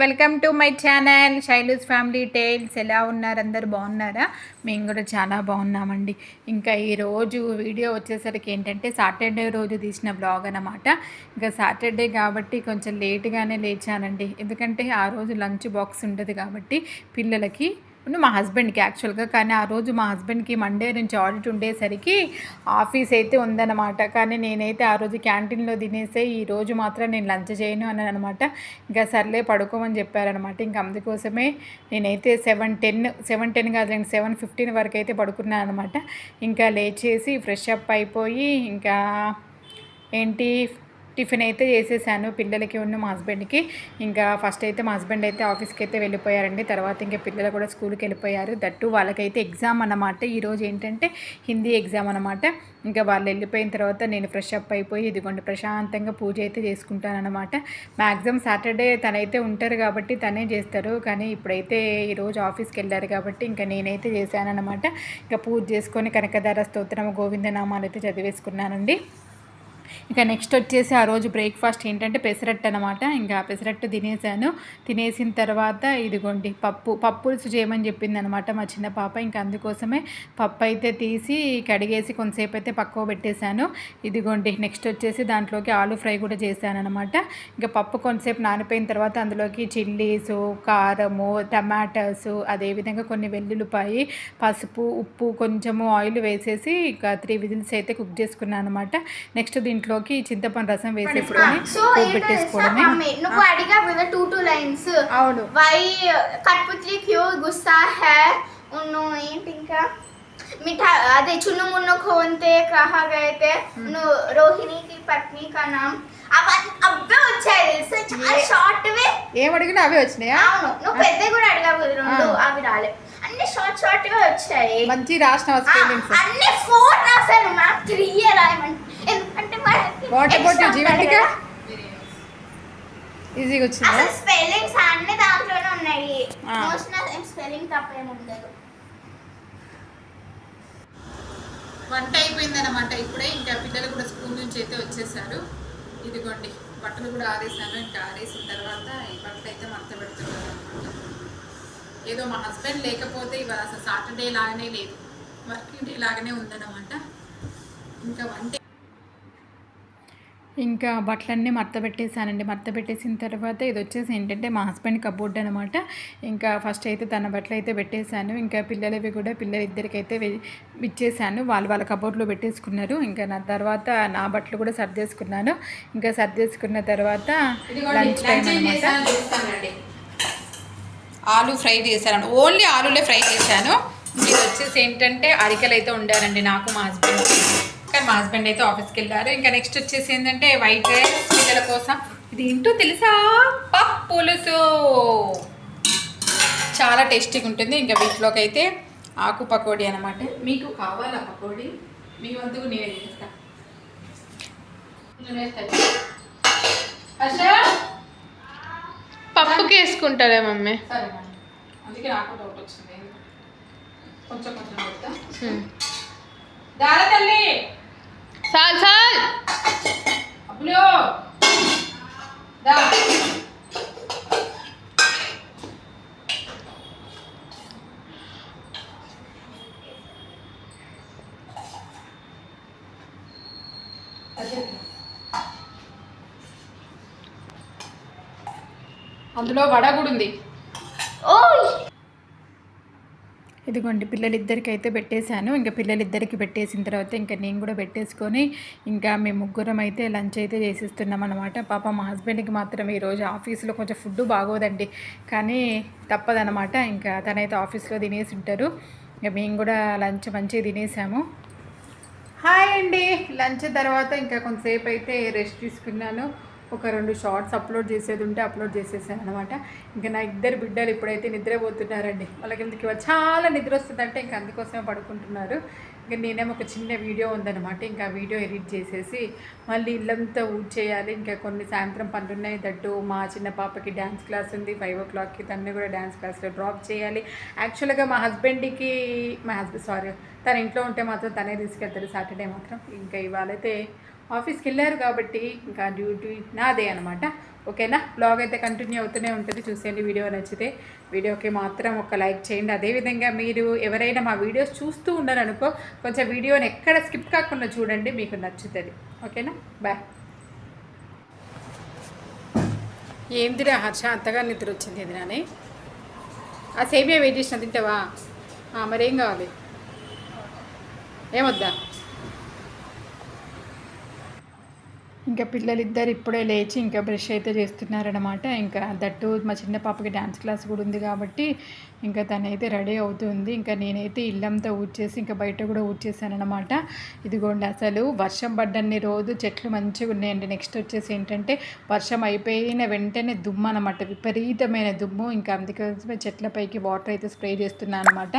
Welcome to my channel Shailu's family tales. ఎలా ఉన్నారు? అందరు బాగున్నారా? మేము కూడా చాలా బాగున్నామండి. ఇంకా ఈరోజు వీడియో వచ్చేసరికి ఏంటంటే సాటర్డే రోజు తీసిన బ్లాగ్ అన్నమాట. ఇంకా సాటర్డే కాబట్టి కొంచెం లేట్గానే లేచానండి. ఎందుకంటే ఆ రోజు లంచ్ బాక్స్ ఉండదు కాబట్టి పిల్లలకి మా హస్బెండ్కి యాక్చువల్గా. కానీ ఆ రోజు మా హస్బెండ్కి మండే నుంచి ఆడిట్ ఉండేసరికి ఆఫీస్ అయితే ఉందన్నమాట. కానీ నేనైతే ఆ రోజు క్యాంటీన్లో తినేసే ఈ రోజు మాత్రం నేను లంచ్ చేయను అని అనమాట ఇంకా సర్లే పడుకోమని చెప్పారనమాట ఇంకా అందుకోసమే నేనైతే సెవెన్ టెన్ సెవెన్ టెన్ కాదండి సెవెన్ ఫిఫ్టీన్ వరకు అయితే పడుకున్నాను అనమాట ఇంకా లేచేసి ఫ్రెష్ అప్ అయిపోయి ఇంకా ఏంటి టిఫిన్ అయితే చేసేసాను పిల్లలకి ఉన్న మా హస్బెండ్కి. ఇంకా ఫస్ట్ అయితే మా హస్బెండ్ అయితే ఆఫీస్కి అయితే వెళ్ళిపోయారండి. తర్వాత ఇంకా పిల్లలు కూడా స్కూల్కి వెళ్ళిపోయారు. దట్టు వాళ్ళకైతే ఎగ్జామ్ అన్నమాట. ఈరోజు ఏంటంటే హిందీ ఎగ్జామ్ అనమాట ఇంకా వాళ్ళు వెళ్ళిపోయిన తర్వాత నేను ఫ్రెష్ అప్ అయిపోయి ఇదిగోండి ప్రశాంతంగా పూజ అయితే చేసుకుంటాను అనమాట మ్యాక్సిమం సాటర్డే తనైతే ఉంటారు కాబట్టి తనే చేస్తారు. కానీ ఇప్పుడైతే ఈరోజు ఆఫీస్కి వెళ్ళారు కాబట్టి ఇంకా నేనైతే చేశానన్నమాట. ఇంకా పూజ చేసుకొని కనకధార స్తోత్రం గోవిందనామాలు అయితే చదివేసుకున్నానండి. ఇంకా నెక్స్ట్ వచ్చేసి ఆ రోజు బ్రేక్ఫాస్ట్ ఏంటంటే పెసరట్టు అనమాట ఇంకా పెసరట్టు తినేసాను. తినేసిన తర్వాత ఇదిగోండి పప్పు. పప్పులుసు చేయమని చెప్పింది అనమాట మా చిన్న పాప. ఇంకా అందుకోసమే పప్పు అయితే తీసి కడిగేసి కొంతసేపు అయితే పక్కవ పెట్టేశాను. ఇదిగోండి నెక్స్ట్ వచ్చేసి దాంట్లోకి ఆలు ఫ్రై కూడా చేశాను అనమాట ఇంకా పప్పు కొంతసేపు నానిపోయిన తర్వాత అందులోకి చిల్లీసు కారము టమాటాస్ అదేవిధంగా కొన్ని వెల్లుల్లిపాయి పసుపు ఉప్పు కొంచెము ఆయిల్ వేసేసి ఇంకా త్రీ విజిల్స్ అయితే కుక్ చేసుకున్నాను అనమాట నెక్స్ట్ దీంట్లోకి చింతపండు రసం వేసేసుకొని పెట్టేసుకోవడమే. నువ్వు అడిగావు కదా టూ టూ లైన్స్ అవును. వై కట్పుత్రి క్యూ గుస్సా హై ఏంటి ఇంకా? మిఠా అదే చున్ను మున్ను ఖోంతే కహా గయతే నువ్వు రోహిణి కి పత్ని కా నామ్ అవన్నీ అవే వచ్చాయి తెలుసా? చాలా షార్ట్ వే ఏం అడిగినా అవే వచ్చినాయా? అవును. నువ్వు పెద్ద కూడా అడిగావు రెండు అవి రాలే. అన్ని షార్ట్ షార్ట్గా వచ్చాయి. మంచి రాసిన అన్ని ఫోర్ రాశాను మ్యామ్ త్రీ రాయమంటే ఎందుకంటే వాట్ అబౌట్ extra జీవాటిక కదా. ఈజీగా వచ్చిందా? అసలు స్పెల్లింగ్స్ అన్ని దాంట్లోనే ఉన్నాయి. మోస్ట్ స్పెల్లింగ్ తప్పేం ఉండదు. వంట అయిపోయిందన్నమాట. ఇప్పుడే ఇంకా పిల్లలు కూడా స్కూల్ నుంచి అయితే వచ్చేసారు. ఇదిగోండి బట్టలు కూడా ఆరేసాను. ఇంకా ఆరేసిన తర్వాత ఈ బట్టలు అయితే మడత పెడుతున్నాను అనమాట ఏదో మా హస్బెండ్ లేకపోతే ఇవాళ అసలు సాటర్డే లాగానే లేదు. వర్కింగ్ డే లాగానే ఉందన్నమాట. ఇంకా వంట ఇంకా బట్టలన్నీ మడత పెట్టేశానండి. మడత పెట్టేసిన తర్వాత ఇది వచ్చేసి ఏంటంటే మా హస్బెండ్ కబోర్డ్ అనమాట ఇంకా ఫస్ట్ అయితే తన బట్టలు అయితే పెట్టేశాను. ఇంకా పిల్లలవి కూడా పిల్లలు ఇద్దరికైతే వె- ఇచ్చేసాను వాళ్ళు వాళ్ళ కబోర్డ్లో పెట్టేసుకున్నారు. ఇంకా నా తర్వాత నా బట్టలు కూడా సర్దేసుకున్నాను ఇంకా సర్దేసుకున్న తర్వాత లంచ్ టైం అనమాట ఆలు ఫ్రై చేశాను. ఓన్లీ ఆలులే ఫ్రై చేశాను. ఇది వచ్చేసి ఏంటంటే అరికలు అయితే ఉండారండి నాకు మా హస్బెండ్ కానీ మా హస్బెండ్ అయితే ఆఫీస్కి వెళ్ళారు. ఇంకా నెక్స్ట్ వచ్చేసి ఏంటంటే వైట్ రైస్ పిల్లల కోసం. ఇది ఏంటో తెలుసా? పప్పు పులుసు చాలా టేస్టీగా ఉంటుంది. ఇంకా వీటిలోకి అయితే ఆకు పకోడీ అనమాట మీకు కావాలా పకోడీ? మీ వంతుకు నేనే చేస్తా? పప్పుకి వేసుకుంటారే మమ్మీ. అందుకే నాకు డౌట్ వచ్చింది. కొంచెం కొంచెం పెడతా. దారా తల్లి! చాలు చాలు అబ్బులో. దా. అందులో వడ కూడా ఉంది. ఓ ఇదిగోండి పిల్లలిద్దరికి అయితే పెట్టేశాను. ఇంకా పిల్లలిద్దరికి పెట్టేసిన తర్వాత ఇంకా నేను కూడా పెట్టేసుకొని ఇంకా మేము ముగ్గురం అయితే లంచ్ అయితే చేసేస్తున్నాం అనమాట పాప మా హస్బెండ్కి మాత్రం ఈరోజు ఆఫీస్లో కొంచెం ఫుడ్ బాగోదండి. కానీ తప్పదనమాట ఇంకా తనైతే ఆఫీస్లో తినేసి ఉంటారు. ఇంకా మేము కూడా లంచ్ మంచిగా తినేసాము. హాయ్ అండి. లంచ్ తర్వాత ఇంకా కొంతసేపు అయితే రెస్ట్ తీసుకున్నాను. ఒక రెండు షార్ట్స్ అప్లోడ్ చేసేది ఉంటే అప్లోడ్ చేసేసాను అనమాట ఇంకా నా ఇద్దరు బిడ్డలు ఇప్పుడైతే నిద్రపోతున్నారండి. వాళ్ళకి ఎందుకు చాలా నిద్ర వస్తుందంటే ఇంకా అందుకోసమే పడుకుంటున్నారు. ఇంకా నేనేమో ఒక చిన్న వీడియో ఉందన్నమాట. ఇంకా వీడియో ఎడిట్ చేసేసి మళ్ళీ ఇల్లంతా ఊడ్చేయాలి. ఇంకా కొన్ని సాయంత్రం పనులు ఉన్నాయి దట్టు మా చిన్న పాపకి డ్యాన్స్ క్లాస్ ఉంది. ఫైవ్ ఓ క్లాక్కి తన్ని కూడా డ్యాన్స్ క్లాస్లో డ్రాప్ చేయాలి. యాక్చువల్గా మా హస్బెండ్కి మా హస్బెండ్ సారీ తన ఇంట్లో ఉంటే మాత్రం తనే తీసుకెళ్తాడు సాటర్డే మాత్రం. ఇంకా ఇవాళైతే ఆఫీస్కి వెళ్ళారు కాబట్టి ఇంకా డ్యూటీ నాదే అనమాట ఓకేనా? బ్లాగ్ అయితే కంటిన్యూ అవుతూనే ఉంటుంది. చూసేయండి. వీడియో నచ్చితే వీడియోకి మాత్రం ఒక లైక్ చేయండి. అదేవిధంగా మీరు ఎవరైనా మా వీడియోస్ చూస్తూ ఉన్నారనుకో కొంచెం వీడియోని ఎక్కడ స్కిప్ కాకుండా చూడండి. మీకు నచ్చుతుంది. ఓకేనా? బాయ్ ఏందిరా హర్ష? అంతగా నిద్ర వచ్చింది ఇది నాని ఆ సేమియా వెయిట్ చేసిన తింటావా? మరేం కావాలి? ఏమొద్దా ఇంకా పిల్లలిద్దరు ఇప్పుడే లేచి ఇంకా బ్రష్ అయితే చేస్తున్నారనమాట ఇంకా దట్టు మా చిన్న పాపకి డ్యాన్స్ క్లాస్ కూడా ఉంది కాబట్టి ఇంకా తనైతే రెడీ అవుతుంది. ఇంకా నేనైతే ఇల్లంతా ఊడ్చేసి ఇంకా బయట కూడా ఊడ్చేసానమాట ఇదిగోండి అసలు వర్షం పడ్డన్ని రోజు చెట్లు మంచిగా ఉన్నాయండి. నెక్స్ట్ వచ్చేసి ఏంటంటే వర్షం అయిపోయిన వెంటనే దుమ్ము అనమాట విపరీతమైన దుమ్ము. ఇంకా అందుకోసమే చెట్లపైకి వాటర్ అయితే స్ప్రే చేస్తున్నాను అనమాట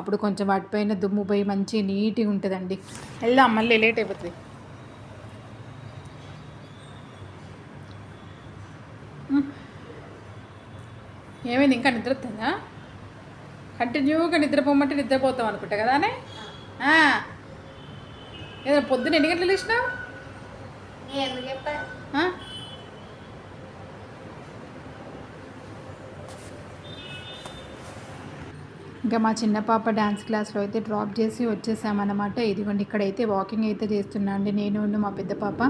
అప్పుడు కొంచెం వాటిపైన దుమ్ము పోయి మంచి నీట్గా ఉంటుందండి. వెళ్దాం మళ్ళీ లేట్ అయిపోతుంది. ఏమైంది? ఇంకా నిద్ర వస్తుందా కంటిన్యూగా నిద్రపోమంటే నిద్రపోతాం అనుకుంటా కదానే ఆ. ఏదో పొద్దున్న ఎన్ని గంటలు లేచినావు నేను ఎందుకు చెప్పాను ఆ? ఇంకా మా చిన్న పాప డ్యాన్స్ క్లాస్లో అయితే డ్రాప్ చేసి వచ్చేసామన్నమాట. ఇదిగోండి ఇక్కడైతే వాకింగ్ అయితే చేస్తున్నా అండి. నేను మా పెద్ద పాప.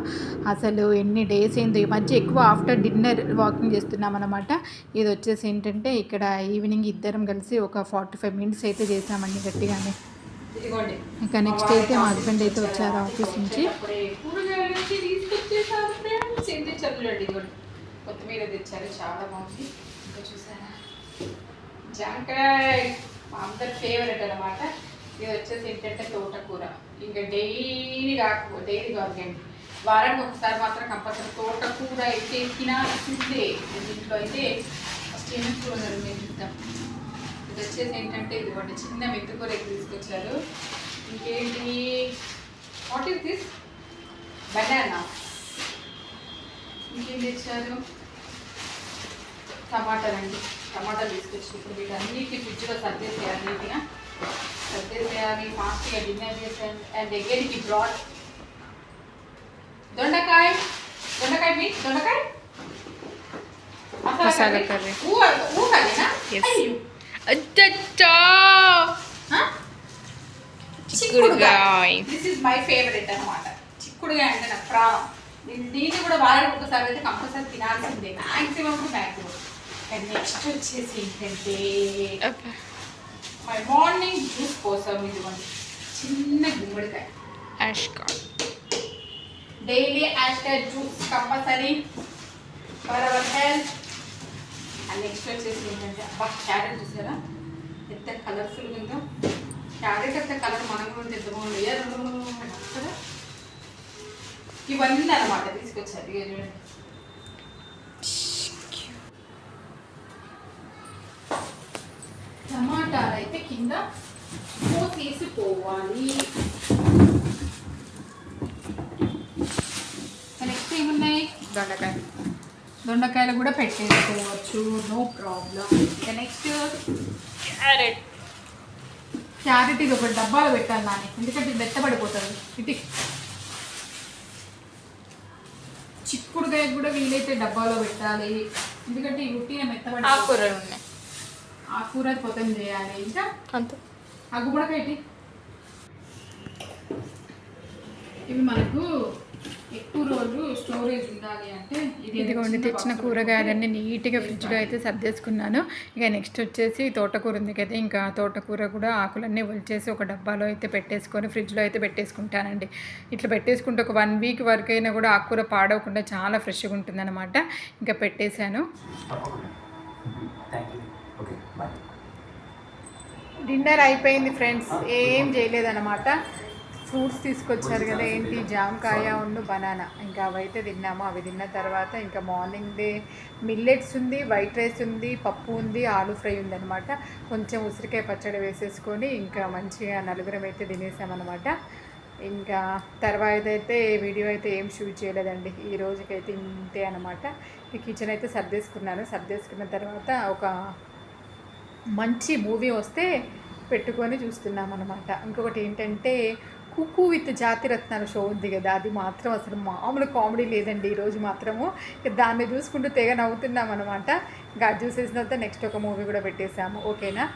అసలు ఎన్ని డేస్ అయిందో ఈ మధ్య ఎక్కువ ఆఫ్టర్ డిన్నర్ వాకింగ్ చేస్తున్నామన్నమాట. ఇది వచ్చేసి ఏంటంటే ఇక్కడ ఈవినింగ్ ఇద్దరం కలిసి ఒక ఫార్టీ ఫైవ్ మినిట్స్ అయితే చేసామండి గట్టిగానే. ఇంకా నెక్స్ట్ అయితే మా హస్బెండ్ అయితే వచ్చారు ఆఫీస్ నుంచి. కొత్తిమీర తెచ్చారు చాలా బాగుంది. ఇంకా చూసారా? జాంకాయ. మా అందరి ఫేవరెట్ అనమాట ఇది వచ్చేసి ఏంటంటే తోటకూర. ఇంకా డైలీ కాకపోతే డైలీ కాదండి వారానికి ఒకసారి మాత్రం కంపల్సరీ తోటకూర అయితే తినాల్సిందే దీంట్లో అయితే ఫస్ట్ ఏమేమి కూరగాయలు మేము చూద్దాం. ఇది వచ్చేసి ఏంటంటే ఇదిగోండి చిన్న మెత్తుకూర ఎక్కువ తీసుకొచ్చారు. ఇంకేంటి? వాట్ ఈస్ దిస్ బనానా ఇంకేం తెచ్చారు? టమాటాలండి. టమాటాలు తీసుకొచ్చి ఇప్పుడు వీటన్నిటి ఫ్రిడ్జ్లో సర్దేసేయాలి నీట్గా సర్దేసేయాలి ఫాస్ట్గా డిన్నర్ చేసేయాలి అండ్ అగైన్ ఈ బ్రాడ్ దొండకాయ దొండకాయ మీ దొండకాయ మసాలా కర్రీ. ఊహలేనా Yes. అచ్చచ్చా చిక్కుడుగాయ. దిస్ ఇస్ మై ఫేవరెట్ అన్నమాట చిక్కుడుగా అంటే నాకు ప్రాణం దీన్ని దీన్ని కూడా వారానికి ఒకసారి అయితే కంపల్సరీ తినాల్సిందే maximum to maximum and next వచ్చేసి ఏంటంటే మై మార్నింగ్ జ్యూస్ కోసం ఇదిగోండి చిన్న గుమ్మడికాయ. Daily aster juice compulsory for our health and next వచ్చేసి ఏంటంటే అబ్బా క్యారెట్ చూసారా? ఎంత కలర్ఫుల్గా ఉందో. క్యారెట్ ఎంత కలర్ మనం కూడా ఎంత బాగుంది కదా ఇవన్నీ అనమాట తీసుకొచ్చారు. చూడండి అయితే కింద పోసేసిపోవాలి నెక్స్ట్ ఏమున్నాయి? దొండకాయ. దొండకాయలు కూడా పెట్టేసుకోవచ్చు. No problem next carrot carrot. ఇది ఒక డబ్బాలో పెట్టాలి నాని. ఎందుకంటే ఇది మెత్తబడిపోతుంది. ఇటు. చిక్కుడుకాయ కూడా వీలైతే డబ్బాలో పెట్టాలి. ఎందుకంటే ఈ ఉట్టిన మెత్తబడి ఆకుకూరలు ఉన్నాయి. ఆకుకూర పొతం చేయాలి. ఇంకా? అంతే. ఆ. ఇవి మనకు ఎక్కువ రోజు స్టోరేజ్ ఉండాలి అంటే ఇది ఇదిగోండి తెచ్చిన కూరగాయలన్నీ నీట్గా ఫ్రిడ్జ్లో అయితే సర్దేసుకున్నాను. ఇక నెక్స్ట్ వచ్చేసి తోటకూర ఉంది కదా ఇంకా తోటకూర కూడా ఆకులన్నీ ఒలిచేసి ఒక డబ్బాలో అయితే పెట్టేసుకొని ఫ్రిడ్జ్లో అయితే పెట్టేసుకుంటానండి. ఇట్లా పెట్టేసుకుంటే ఒక వన్ వీక్ వరకు అయినా కూడా ఆకుకూర పాడవకుండా చాలా ఫ్రెష్గా ఉంటుందన్నమాట. ఇంకా పెట్టేశాను. థ్యాంక్ యూ డిన్నర్ అయిపోయింది ఫ్రెండ్స్. ఏం చేయలేదన్నమాట. ఫ్రూట్స్ తీసుకొచ్చారు కదా ఏంటి? జామకాయ ఉండు బనానా. ఇంకా అవైతే తిన్నాము. అవి తిన్న తర్వాత ఇంకా మార్నింగ్ డే మిల్లెట్స్ ఉంది వైట్ రైస్ ఉంది పప్పు ఉంది ఆలు ఫ్రై ఉందనమాట కొంచెం ఉసిరికాయ పచ్చడి వేసేసుకొని ఇంకా మంచిగా నలుగురం అయితే తినేసామన్నమాట. ఇంకా తర్వాత అయితే వీడియో అయితే ఏం షూట్ చేయలేదండి. ఈ రోజుకైతే ఇంతే అనమాట కిచెన్ అయితే సర్దేసుకున్నాను. సర్దేసుకున్న తర్వాత ఒక మంచి మూవీ వస్తే పెట్టుకొని చూస్తున్నాం అనమాట ఇంకొకటి ఏంటంటే కుక్కు విత్ జాతి రత్నాలు షో ఉంది కదా అది మాత్రం అసలు మామూలు కామెడీ లేదండి. ఈరోజు మాత్రము ఇక దాన్ని చూసుకుంటూ తెగ నవ్వుతున్నాం అనమాట ఇంకా అది చూసేసిన తర్వాత నెక్స్ట్ ఒక మూవీ కూడా పెట్టేశాము. ఓకేనా?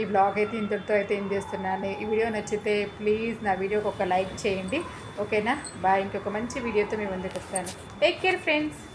ఈ బ్లాగ్ అయితే ఇంతటితో అయితే ఏం చేస్తున్నాను. ఈ వీడియో నచ్చితే ప్లీజ్ నా వీడియోకి ఒక లైక్ చేయండి. ఓకేనా? బాయ్. ఇంకొక మంచి వీడియోతో మేము ముందుకు వస్తాను. Take care friends